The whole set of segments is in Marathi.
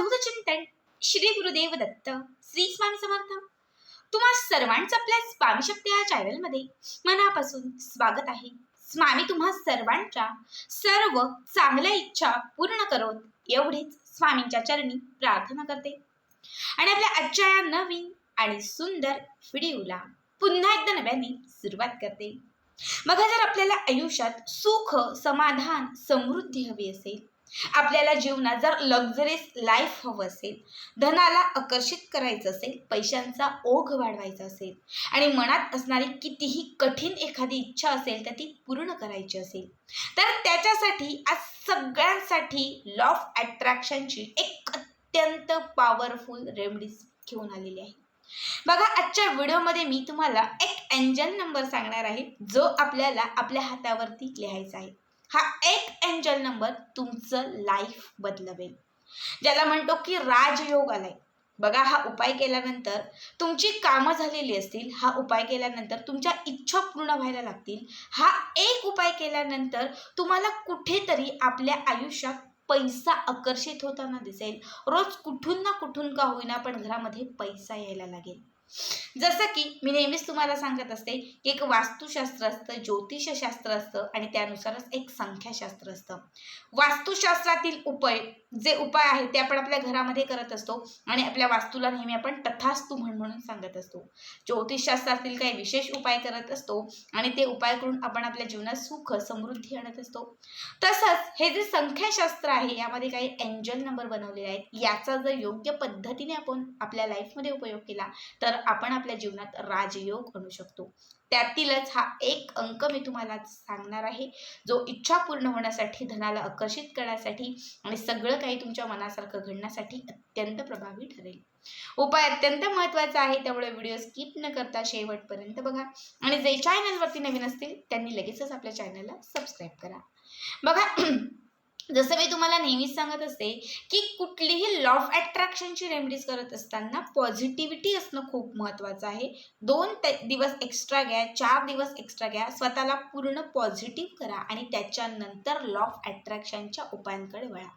अवधूत चिंतन श्री गुरुदेव दत्त श्री स्वामी समर्थ. तुम्हा सर्वांचं आपल्या स्वामी शब्द या चॅनलमध्ये मनापासून स्वागत आहे. स्वामी तुम्हा सर्वांच्या सर्व चांगल्या इच्छा पूर्ण करोत एवढीच स्वामींच्या चरणी प्रार्थना करते. आणि आपल्या आजच्या या नवीन आणि सुंदर व्हिडिओला पुन्हा एकदा नव्याने सुरुवात करते. बघा जर आपल्याला आयुष्यात सुख समाधान समृद्धी हवी असेल आपल्याला जीवनात जर लक्झरीस लाईफ हवं असेल धनाला आकर्षित करायचं असेल पैशांचा ओघ वाढवायचा असेल आणि मनात असणारी कितीही कठीण एखादी इच्छा असेल तर ती पूर्ण करायची असेल तर त्याच्यासाठी आज सगळ्यांसाठी लॉ ऑफ अट्रॅक्शनची एक अत्यंत पॉवरफुल रेमडीज घेऊन आलेली आहे. बघा आजच्या व्हिडिओमध्ये मी तुम्हाला एक एंजल नंबर सांगणार आहे जो आपल्याला आपल्या हातावरती लिहायचा आहे. हा एक एंजल नंबर तुमचं लाईफ बदलवेल. ज्याला म्हणतो की राजयोग आलाय. बघा हा उपाय केल्यानंतर तुमची कामं झालेली असतील हा उपाय केल्यानंतर तुमच्या इच्छा पूर्ण व्हायला लागतील. हा एक उपाय केल्यानंतर तुम्हाला कुठेतरी आपल्या आयुष्यात पैसा आकर्षित होताना दिसेल. रोज कुठून ना कुठून का होईना पण घरामध्ये पैसा यायला लागेल. जसं की मी नेहमीच तुम्हाला सांगत असते की एक वास्तुशास्त्र असतं ज्योतिषशास्त्र असतं आणि त्यानुसारच एक संख्याशास्त्र असतं. वास्तुशास्त्रातील उपाय जे उपाय आहेत ते आपण आपल्या घरामध्ये करत असतो आणि आपल्या वास्तूला नेहमी आपण तथास्तू म्हण म्हणून सांगत असतो. ज्योतिषशास्त्रातील काही विशेष उपाय करत असतो आणि ते उपाय करून आपण आपल्या जीवनात सुख समृद्धी आणत असतो. तसंच हे जे संख्याशास्त्र आहे यामध्ये काही एंजल नंबर बनवलेले आहेत. याचा जर योग्य पद्धतीने आपण आपल्या लाईफमध्ये उपयोग केला तर आपण आपल्या जीवनात राजयोग म्हणू शकतो. त्यातीलच हा एक अंक मी तुम्हाला सांगणार आहे जो इच्छा पूर्ण होण्यासाठी धनाला आकर्षित करण्यासाठी आणि सगळं काही तुमच्या मनासारखं घडण्यासाठी अत्यंत प्रभावी ठरेल. उपाय अत्यंत महत्त्वाचा आहे त्यामुळे व्हिडिओ स्किप न करता शेवटपर्यंत बघा. आणि जे चॅनलवरती नवीन असतील त्यांनी लगेचच आपल्या चॅनलला सबस्क्राईब करा. बघा जसं मी तुम्हाला नेहमीच सांगत असते की कुठलीही लॉ ऑफ अट्रॅक्शनची रेमेडीज करत असताना पॉझिटिव्हिटी असणं खूप महत्त्वाचं आहे. दोन दिवस एक्स्ट्रा घ्या चार दिवस एक्स्ट्रा घ्या स्वतःला पूर्ण पॉझिटिव्ह करा आणि त्याच्यानंतर लॉ ऑफ अट्रॅक्शनच्या उपायांकडे वळा.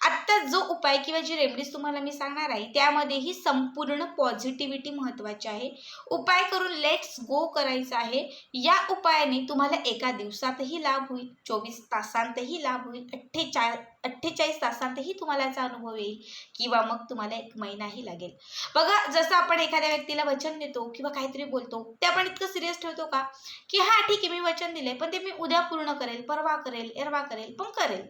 आत्ता जो उपाय किंवा जी रेमडीज तुम्हाला मी सांगणार आहे त्यामध्येही संपूर्ण पॉझिटिव्हिटी महत्त्वाची आहे. उपाय करून लेट्स गो करायचं आहे. या उपायाने तुम्हाला एका दिवसातही लाभ होईल चोवीस तासांतही लाभ होईल अठ्ठेचाळ अठ्ठेचाळीस तासांतही तुम्हाला याचा अनुभव येईल किंवा मग तुम्हाला एक महिनाही लागेल. बघा जसं आपण एखाद्या व्यक्तीला वचन देतो किंवा काहीतरी बोलतो ते आपण इतकं सिरियस ठेवतो का? की हां ठीक आहे मी वचन दिले पण ते मी उद्या पूर्ण करेल परवा करेल एरवा करेल पण करेल.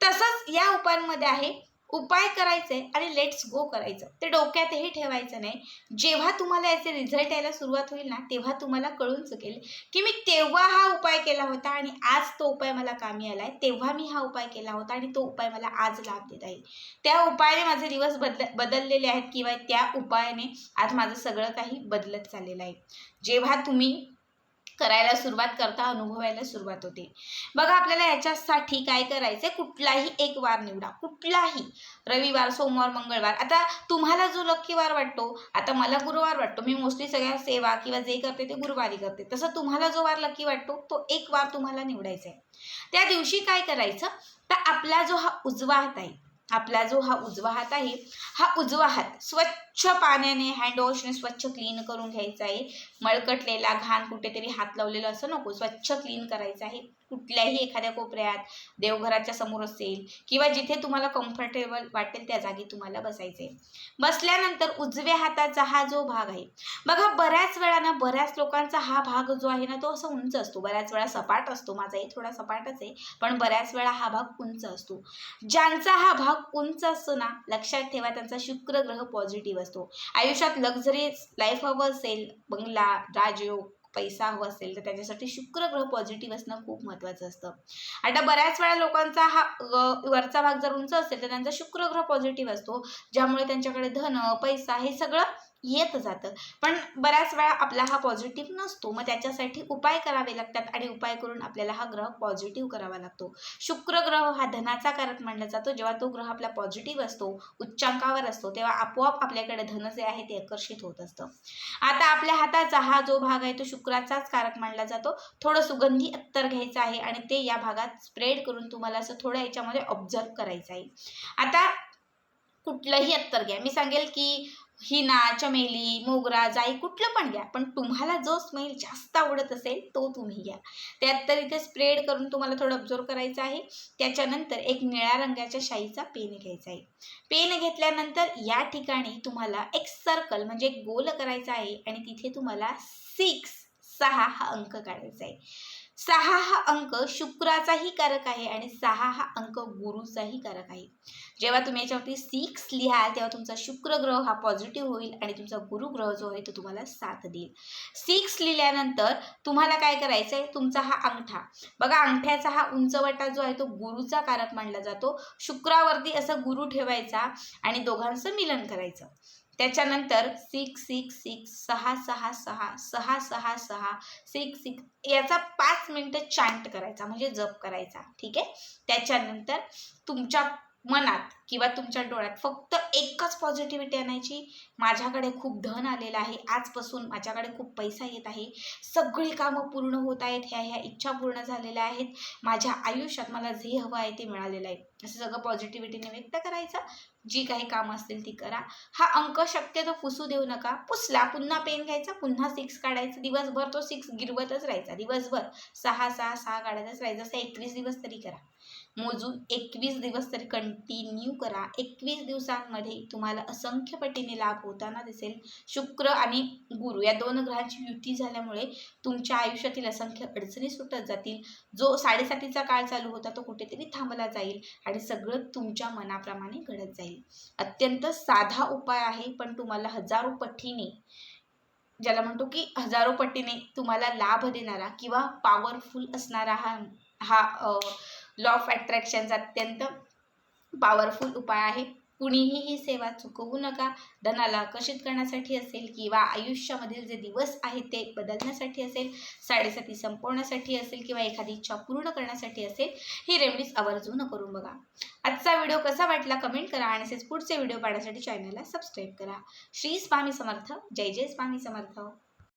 तसंच या उपायांमध्ये आहे उपाय करायचे आणि लेट्स गो करायचं. ते डोक्यातही ठेवायचं नाही. जेव्हा तुम्हाला याचे रिझल्ट यायला सुरुवात होईल ना तेव्हा तुम्हाला कळून चुकेल की मी तेव्हा हा उपाय केला होता आणि आज तो उपाय मला कामी आला आहे तेव्हा मी हा उपाय केला होता आणि तो उपाय मला आज लाभ देत आहे त्या उपायाने माझे दिवस बदल बदललेले आहेत किंवा त्या उपायाने आज माझं सगळं काही बदलत चाललेलं आहे. जेव्हा तुम्ही करायला सुरुवात करता अनुभवायला सुरुवात होते. बघा आपल्याला याच्यासाठी काय करायचं कुठलाही एक वार निवडा. कुठलाही. रविवार सोमवार मंगळवार. आता तुम्हाला जो लक्की वार वाटतो आता मला गुरुवार वाटतो. मी मोस्टली सगळ्या सेवा किंवा जे करते ते गुरुवारी करते. तसं तुम्हाला जो वार लक्की वाटतो तो एक वार तुम्हाला निवडायचा आहे. त्या दिवशी काय करायचं? तर आपला जो हा उजवा हात आहे आपला जो हा उजवा हात आहे हा उजवा हात स्वच्छ पाण्याने हँडवॉशने स्वच्छ क्लीन करून घ्यायचा आहे. मळकटलेला घाण कुठेतरी हात लावलेला असं नको स्वच्छ क्लीन करायचं आहे. कुठल्याही एखाद्या कोपऱ्यात देवघराच्या समोर असेल किंवा जिथे तुम्हाला कम्फर्टेबल वाटेल त्या जागी तुम्हाला बसायचे बसल्यानंतर उजव्या हाताचा हा जो भाग आहे बघा बऱ्याच वेळा ना बऱ्याच लोकांचा हा भाग जो आहे ना तो असा उंच असतो. बऱ्याच वेळा सपाट असतो माझाही थोडा सपाटच आहे पण बऱ्याच वेळा हा भाग उंच असतो. ज्यांचा हा भाग उंच असतो ना लक्षात ठेवा त्यांचा शुक्र ग्रह पॉझिटिव्ह असतो. आयुष्यात लक्झरी लाईफ हवं असेल बंगला राजयोग पैसा हवा असेल तर त्याच्यासाठी शुक्र ग्रह पॉझिटिव्ह असणं खूप महत्त्वाचं असतं. आता बऱ्याच वेळा लोकांचा हा वरचा भाग जर उंच असेल तर त्यांचा शुक्र ग्रह पॉझिटिव्ह असतो. ज्यामुळे त्यांच्याकडे धन पैसा हे सगळं येत जातं. पण बऱ्याच वेळा आपला हा पॉझिटिव्ह नसतो. मग त्याच्यासाठी उपाय करावे लागतात आणि उपाय करून आपल्याला हा ग्रह पॉझिटिव्ह करावा लागतो. शुक्र ग्रह हा धनाचा कारक मानला जातो. जेव्हा तो ग्रह आपला पॉझिटिव्ह असतो उच्चांकावर असतो तेव्हा आपोआप आपल्याकडे धन जे आहे ते आकर्षित होत असतं. आता आपल्या हाताचा हा जो भाग आहे तो शुक्राचाच कारक मानला जातो. थोडं सुगंधी अत्तर घ्यायचं आहे आणि ते या भागात स्प्रेड करून तुम्हाला असं थोडं याच्यामध्ये ऑब्झर्व करायचं आहे. आता कुठलंही अत्तर घ्या. मी सांगेल की हिना चमेली मोगरा जाई कुठलं पण घ्या पण तुम्हाला जो स्मेल जास्त आवडत असेल तो तुम्ही घ्या. त्यात तर इथे स्प्रेड करून तुम्हाला थोडं ऑब्झर्व करायचं आहे. त्याच्यानंतर एक निळ्या रंगाच्या शाईचा पेन घ्यायचा आहे. पेन घेतल्यानंतर या ठिकाणी तुम्हाला एक सर्कल म्हणजे एक गोल करायचा आहे आणि तिथे तुम्हाला सिक्स सहा हा अंक काढायचा आहे. सहा हा अंक शुक्राचाही कारक आहे आणि सहा हा अंक गुरुचाही कारक आहे. जेव्हा तुम्ही याच्यावरती सिक्स लिहाल तेव्हा तुमचा शुक्र ग्रह हा पॉझिटिव्ह होईल आणि तुमचा गुरुग्रह जो आहे तो तुम्हाला साथ देईल. सिक्स लिहिल्यानंतर तुम्हाला काय करायचं आहे तुमचा हा अंगठा. बघा अंगठ्याचा हा उंचवटा जो आहे तो गुरुचा कारक मानला जातो. शुक्रावरती असं गुरु ठेवायचा आणि दोघांचं मिलन करायचं. त्याच्यानंतर सिक्स सिक्स सिक्स सहा सहा सहा सहा सहा सहा सिक्स सिक्स याचा पाच मिनटं चॅन्ट करायचा म्हणजे जप करायचा ठीक आहे? त्याच्यानंतर तुमच्या मनात किंवा तुमच्या डोळ्यात फक्त एकच पॉझिटिव्हिटी आणायची? माझ्याकडे खूप धन आलेलं आहे. आजपासून माझ्याकडे खूप पैसा येत आहे. सगळी कामं पूर्ण होत आहेत. ह्या ह्या इच्छा पूर्ण झालेल्या आहेत. माझ्या आयुष्यात मला जे हवं आहे ते मिळालेलं आहे. असं सगळं पॉझिटिव्हिटीने व्यक्त करायचं. जी काही कामं असतील ती करा. हा अंक शक्यतो पुसू देऊ नका. पुसला पुन्हा पेन घ्यायचा पुन्हा सिक्स काढायचा. दिवसभर तो सिक्स गिरवतच राहायचा. दिवसभर सहा सहा सहा काढायचाच राहायचा. जसं एकवीस दिवस तरी करा. मोजून एकवीस दिवस तरी कंटिन्यू करा. एकवीस दिवसांमध्ये तुम्हाला असंख्य पटीने लाभ होताना दिसेल. शुक्र आणि गुरु या दोन ग्रहांची युती झाल्यामुळे तुमच्या आयुष्यातील असंख्य अडचणी सुटत जातील. जो साडेसातीचा काळ चालू होता तो कुठेतरी थांबला जाईल आणि सगळं तुमच्या मनाप्रमाणे घडत जाईल. अत्यंत साधा उपाय आहे पण तुम्हाला हजारो पटीने ज्याला म्हणतो की हजारो पटीने तुम्हाला लाभ देणारा किंवा पॉवरफुल असणारा हा हा लॉ ऑफ अट्रॅक्शनचा अत्यंत पॉवरफुल उपाय आहे. कुणीही ही सेवा चुकवू नका. धनाला आकर्षित करण्यासाठी असेल किंवा आयुष्यामधील जे दिवस आहेत ते बदलण्यासाठी असेल साडेसाती संपवण्यासाठी असेल किंवा एखादी इच्छा पूर्ण करण्यासाठी असेल ही रेमडीज आवर्जून करून बघा. आजचा व्हिडिओ कसा वाटला कमेंट करा आणि असेच पुढचे व्हिडिओ पाहण्यासाठी चॅनलला सबस्क्राईब करा. श्री स्वामी समर्थ. जय जय स्वामी समर्थ.